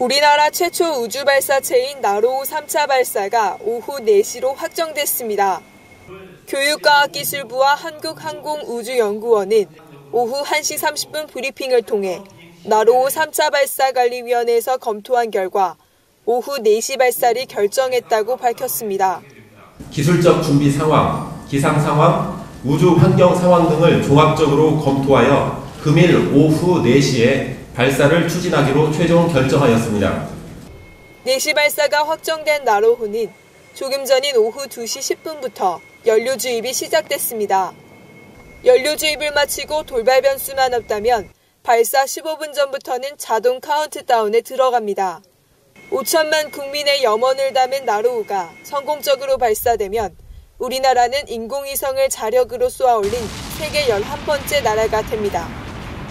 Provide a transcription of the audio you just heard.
우리나라 최초 우주 발사체인 나로우 3차 발사가 오후 4시로 확정됐습니다. 교육과학기술부와 한국항공우주연구원은 오후 1시 30분 브리핑을 통해 나로우 3차 발사 관리위원회에서 검토한 결과 오후 4시 발사를 결정했다고 밝혔습니다. 기술적 준비 상황, 기상 상황, 우주 환경 상황 등을 종합적으로 검토하여 금일 오후 4시에 발사를 추진하기로 최종 결정하였습니다. 4시 발사가 확정된 나로호는 조금 전인 오후 2시 10분부터 연료 주입이 시작됐습니다. 연료 주입을 마치고 돌발 변수만 없다면 발사 15분 전부터는 자동 카운트다운에 들어갑니다. 5천만 국민의 염원을 담은 나로우가 성공적으로 발사되면 우리나라는 인공위성을 자력으로 쏘아올린 세계 11번째 나라가 됩니다.